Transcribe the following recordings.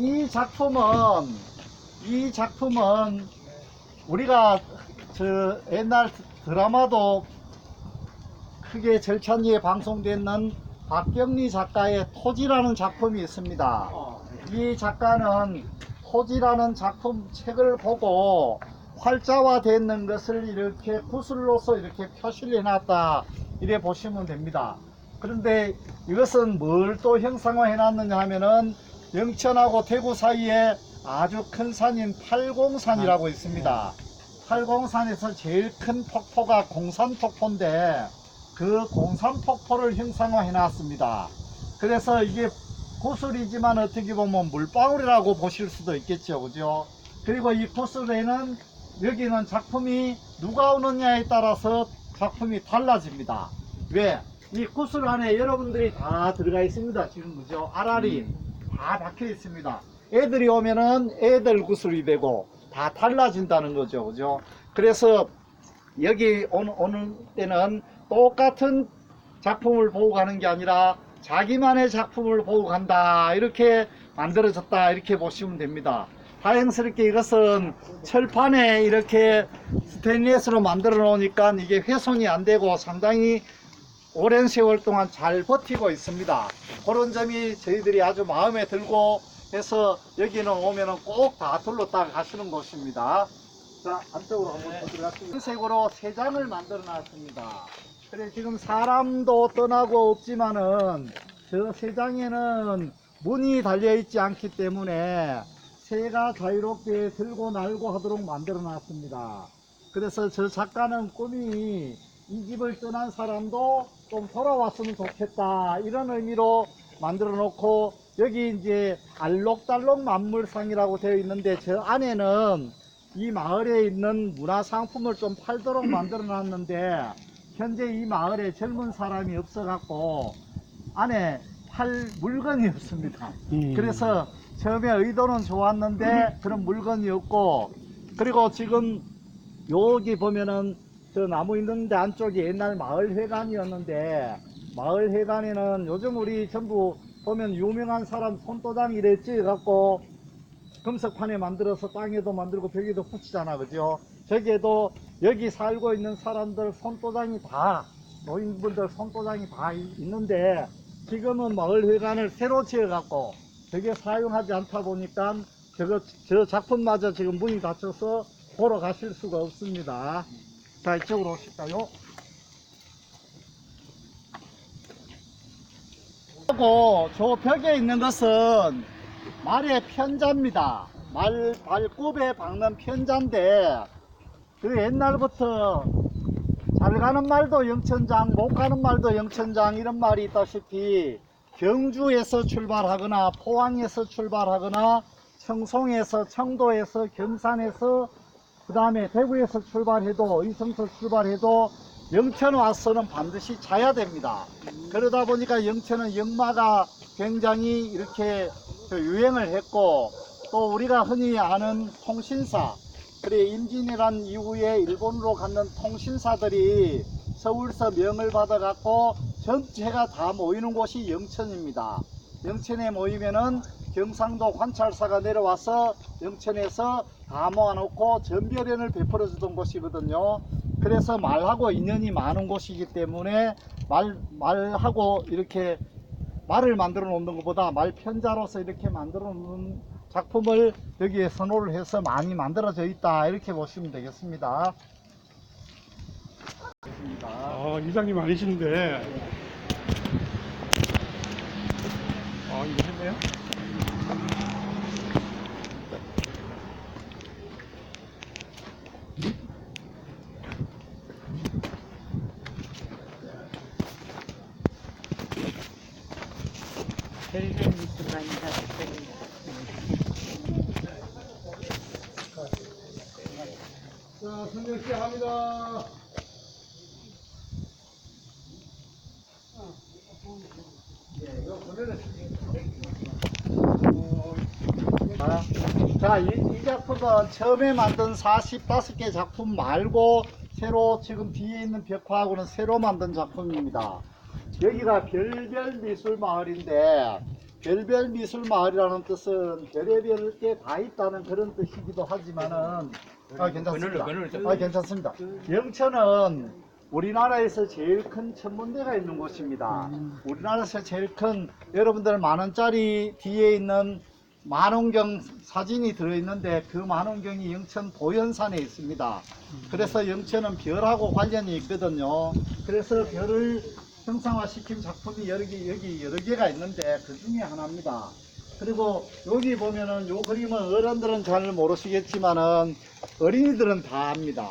이 작품은 이 작품은 우리가 저 옛날 드라마도 크게 절찬리에 방송되는 박경리 작가의 토지라는 작품이 있습니다. 이 작가는 토지라는 작품 책을 보고 활자화 되는 것을 이렇게 구슬로서 이렇게 표시를 해놨다 이래 보시면 됩니다. 그런데 이것은 뭘 또 형상화 해 놨느냐 하면은 영천하고 대구 사이에 아주 큰 산인 팔공산이라고 있습니다. 팔공산에서 제일 큰 폭포가 공산폭포인데 그 공산폭포를 형상화해 놨습니다. 그래서 이게 구슬이지만 어떻게 보면 물방울이라고 보실 수도 있겠죠. 그죠? 그리고 이 구슬에는 여기는 작품이 누가 오느냐에 따라서 작품이 달라집니다. 왜? 이 구슬 안에 여러분들이 다 들어가 있습니다. 지금 그죠? 알알이 다 박혀 있습니다. 애들이 오면은 애들 구슬이 되고 다 달라진다는 거죠. 그죠? 그래서 여기 오는, 오는 때는 똑같은 작품을 보고 가는 게 아니라 자기만의 작품을 보고 간다. 이렇게 만들어졌다. 이렇게 보시면 됩니다. 다행스럽게 이것은 철판에 이렇게 스테인리스로 만들어 놓으니까 이게 훼손이 안 되고 상당히 오랜 세월 동안 잘 버티고 있습니다. 그런 점이 저희들이 아주 마음에 들고 해서 여기는 오면은 꼭 다 둘러따라 가시는 곳입니다. 자, 안쪽으로 한번 들어갔습니다. 색으로 세 장을 만들어 놨습니다. 그래, 지금 사람도 떠나고 없지만은 저 세 장에는 문이 달려 있지 않기 때문에 새가 자유롭게 들고 날고 하도록 만들어 놨습니다. 그래서 저 작가는 꿈이 이 집을 떠난 사람도 좀 돌아왔으면 좋겠다 이런 의미로 만들어 놓고 여기 이제 알록달록 만물상이라고 되어 있는데 저 안에는 이 마을에 있는 문화 상품을 좀 팔도록 만들어 놨는데 현재 이 마을에 젊은 사람이 없어 갖고 안에 팔 물건이 없습니다. 음. 그래서 처음에 의도는 좋았는데 그런 물건이 없고 그리고 지금 여기 보면은 저 나무 있는데 안쪽이 옛날 마을 회관이었는데 마을 회관에는 요즘 우리 전부 보면 유명한 사람 손도장 이래 찍어갖고 금석판에 만들어서 땅에도 만들고 벽에도 붙이잖아 그죠 저기에도 여기 살고 있는 사람들 손도장이 다 노인분들 손도장이 다 이- 있는데 지금은 마을 회관을 새로 지어갖고 저게 사용하지 않다 보니까 저거 저 작품마저 지금 문이 닫혀서 보러 가실 수가 없습니다. 자 이쪽으로 오실까요? 하고 저 벽에 있는 것은 말의 편자입니다. 말 발굽에 박는 편자인데 그 옛날부터 잘 가는 말도 영천장, 못 가는 말도 영천장 이런 말이 있다시피 경주에서 출발하거나 포항에서 출발하거나 청송에서 청도에서 경산에서 그 다음에 대구에서 출발해도 의성서 출발해도 영천 와서는 반드시 자야 됩니다. 그러다 보니까 영천은 역마가 굉장히 이렇게 저 유행을 했고 또 우리가 흔히 아는 통신사 그래 임진왜란 이후에 일본으로 갔는 통신사들이 서울서 명을 받아 갖고 전체가 다 모이는 곳이 영천입니다. 영천에 모이면은 경상도 관찰사가 내려와서 영천에서 다 모아놓고 전별연을 베풀어 주던 곳이거든요. 그래서 말하고 인연이 많은 곳이기 때문에 말, 말하고 이렇게 말을 만들어 놓는 것보다 말 편자로서 이렇게 만들어 놓는 작품을 여기에 선호를 해서 많이 만들어져 있다. 이렇게 보시면 되겠습니다. 아, 이장님 아니신데. 아, 이거 했네요? 별별 미술관이 다 있어요. 자, 성경 씨 합니다. 아, 자, 이, 이 작품은 처음에 만든 45개 작품 말고 새로 지금 뒤에 있는 벽화하고는 새로 만든 작품입니다. 여기가 별별 미술 마을인데 별별 미술 마을이라는 뜻은 별의별 게 다 있다는 그런 뜻이기도 하지만은 아 괜찮습니다. 아 괜찮습니다. 영천은 우리나라에서 제일 큰 천문대가 있는 곳입니다. 우리나라에서 제일 큰 여러분들 만 원짜리 뒤에 있는 만원경 사진이 들어있는데 그 만원경이 영천 보현산에 있습니다. 그래서 영천은 별하고 관련이 있거든요. 그래서 별을 형상화시킨 작품이 여러 개, 여기 여러 개가 있는데 그 중에 하나입니다. 그리고 여기 보면은 요 그림은 어른들은 잘 모르시겠지만은 어린이들은 다 압니다.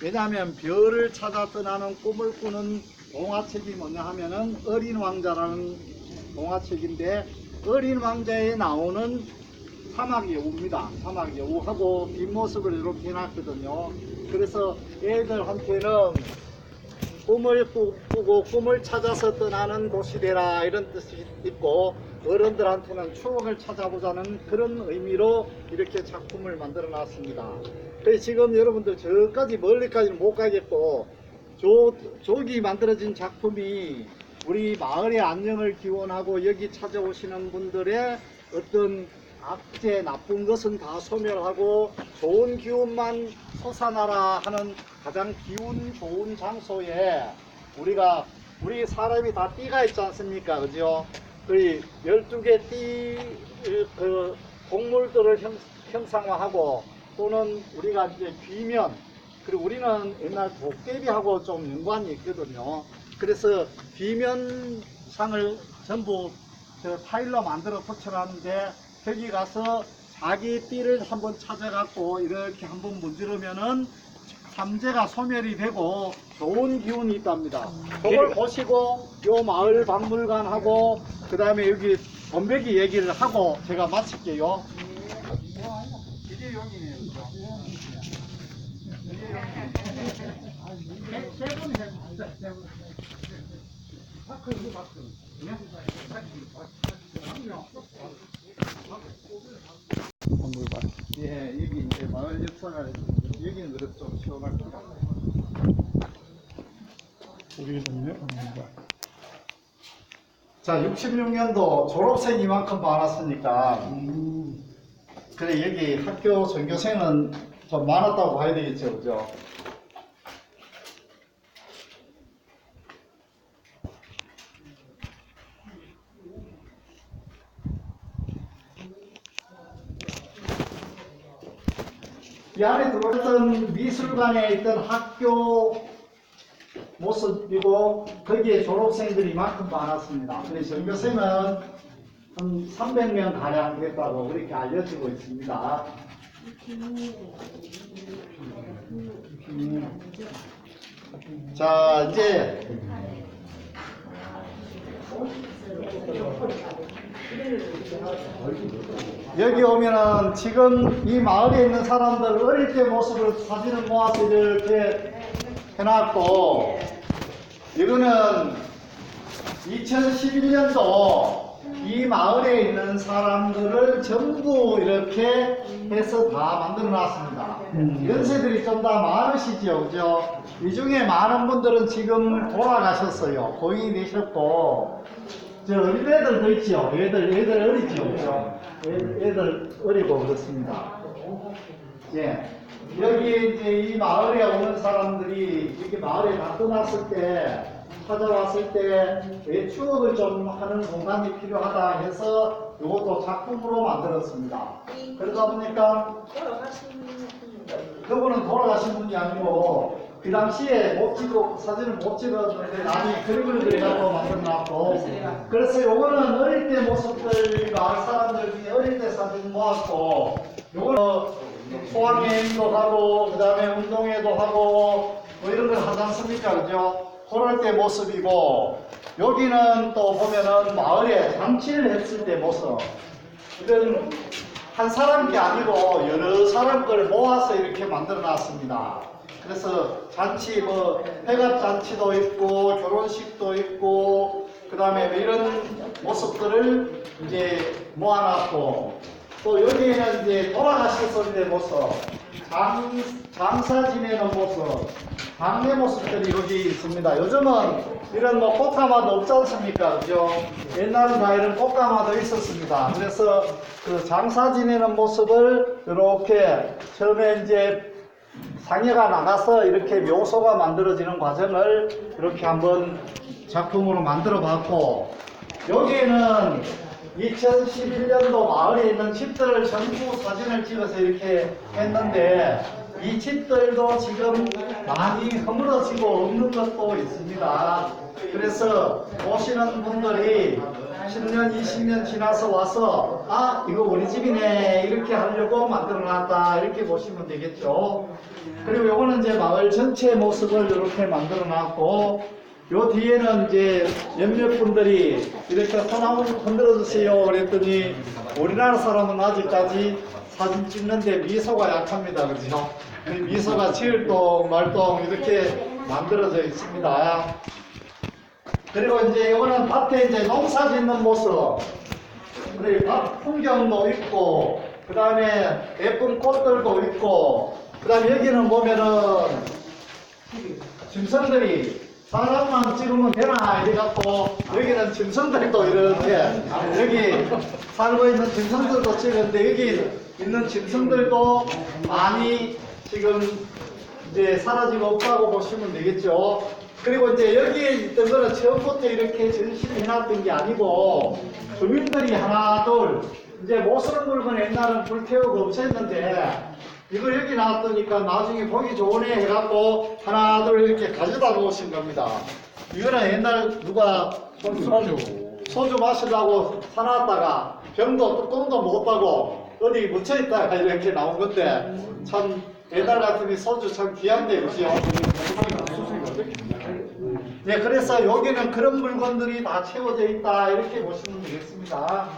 왜냐하면 별을 찾아 떠나는 꿈을 꾸는 동화책이 뭐냐 하면은 어린 왕자라는 동화책인데 어린 왕자에 나오는 사막 여우입니다. 사막 여우하고 뒷모습을 이렇게 해놨거든요. 그래서 애들한테는 꿈을 꾸- 꾸고 꿈을 찾아서 떠나는 되라 이런 뜻이 있고 어른들한테는 추억을 찾아보자는 그런 의미로 이렇게 작품을 만들어 놨습니다. 지금 여러분들 저까지 멀리까지는 못 가겠고 저, 저기 만들어진 작품이 우리 마을의 안녕을 기원하고 여기 찾아오시는 분들의 어떤 악재 나쁜 것은 다 소멸하고 좋은 기운만 솟아나라 하는 가장 기운 좋은 장소에 우리가 우리 사람이 다 띠가 있지 않습니까 그죠 그 12개 띠, 그 동물들을 형, 형상화하고 또는 우리가 이제 귀면 그리고 우리는 옛날 도깨비하고 좀 연관이 있거든요. 그래서 비면상을 전부 저 타일로 만들어 붙여놨는데 거기 가서 자기 띠를 한번 찾아갖고 이렇게 한번 문지르면은 삼재가 소멸이 되고 좋은 기운이 있답니다. 그걸 보시고 요 마을 박물관하고 그 다음에 여기 원백이 얘기를 하고 제가 마칠게요. 이게. 네? 박물관. 예, 여기 이제 마을 역사가 여기는 그래도 좀 시원할 것 같아요. 우리 동네 박물관. 자, 66년도 졸업생 이만큼 많았으니까, 그래, 여기 학교 전교생은 좀 많았다고 봐야 되겠죠, 그죠? 이 안에 들어왔던 미술관에 있던 학교 모습이고 거기에 졸업생들이 이만큼 많았습니다. 그래서 전교생은 한 300명 가량 됐다고 그렇게 알려지고 있습니다. 자 이제 여기 오면은 지금 이 마을에 있는 사람들 어릴 때 모습을 사진을 모아서 이렇게 해놨고 이거는 2011년도 이 마을에 있는 사람들을 전부 이렇게 해서 다 만들어 놨습니다. 연세들이 좀 다 많으시죠, 그죠? 이 중에 많은 분들은 지금 돌아가셨어요. 고인이 되셨고, 저 어린애들도 있죠. 애들, 애들 어리죠, 그죠? 애- 애들 어리고 그렇습니다. 예. 여기 이제 이 마을에 오는 사람들이 이렇게 마을에 다 떠났을 때 찾아왔을 때 왜 추억을 좀 하는 공간이 필요하다 해서 이것도 작품으로 만들었습니다. 그러다 보니까 그분은 돌아가신 분이 아니고 그 당시에 못 찍고 사진을 못 찍었는데 나중에 그림을 그려갖고 만들어놨고 그래서 요거는 어릴 때 모습들 마을 사람들 중에 어릴 때 사진 모았고 요거는 소확행도 하고 그 다음에 운동회도 하고 뭐 이런 걸 하지 않습니까 그죠? 그럴 때 모습이고 여기는 또 보면은 마을에 잔치를 했을 때 모습 이건 한 사람 게 아니고 여러 사람 걸 모아서 이렇게 만들어 놨습니다. 그래서 잔치 뭐 회갑 잔치도 있고 결혼식도 있고 그 다음에 이런 모습들을 이제 모아놨고 또 여기에는 이제 돌아가셨을 때 모습 장, 장사 지내는 모습, 방내 모습들이 여기 있습니다. 요즘은 이런 뭐 꽃가마도 없지 않습니까? 그죠? 옛날은 다 이런 꽃가마도 있었습니다. 그래서 그 장사 지내는 모습을 이렇게 처음에 이제 상해가 나가서 이렇게 묘소가 만들어지는 과정을 이렇게 한번 작품으로 만들어 봤고 여기에는 2011년도 마을에 있는 집들을 전부 사진을 찍어서 이렇게 했는데 이 집들도 지금 많이 허물어지고 없는 것도 있습니다. 그래서 오시는 분들이 10년, 20년 지나서 와서 아 이거 우리 집이네. 이렇게 하려고 만들어놨다. 이렇게 보시면 되겠죠. 그리고 요거는 이제 마을 전체 모습을 이렇게 만들어놨고 요 뒤에는 이제 몇몇 분들이 이렇게 손 한번 흔들어 주세요. 그랬더니 우리나라 사람은 아직까지 사진 찍는데 미소가 약합니다. 그죠? 그 미소가 치을동 말동 이렇게 만들어져 있습니다 그리고 이제 이거는 밭에 이제 농사 짓는 모습 그리고 밭 풍경도 있고 그 다음에 예쁜 꽃들도 있고 그 다음에 여기는 보면은 짐승들이 사람만 찍으면 되나 이래 갖고 여기는 짐승들도 이렇게 여기 살고 있는 짐승들도 찍었는데 여기 있는 짐승들도 많이 지금 이제 사라지고 없다고 보시면 되겠죠. 그리고 이제 여기에 있던 거는 처음부터 이렇게 전시를 해놨던 게 아니고 주민들이 하나 둘 이제 못 쓰는 물건 옛날은 불태우고 없앴는데 이거 여기 놔두니까 나중에 보기 좋으네 해갖고 하나 둘 이렇게 가져다 놓으신 겁니다. 이거는 옛날 누가 소주. 소주 마시려고 사놨다가 병도 뚜껑도 못 따고 어디 묻혀있다가 이렇게 나온 건데 참 옛날 같으니 소주 참 귀한데 그죠? 네, 그래서 여기는 그런 물건들이 다 채워져 있다 이렇게 보시면 되겠습니다.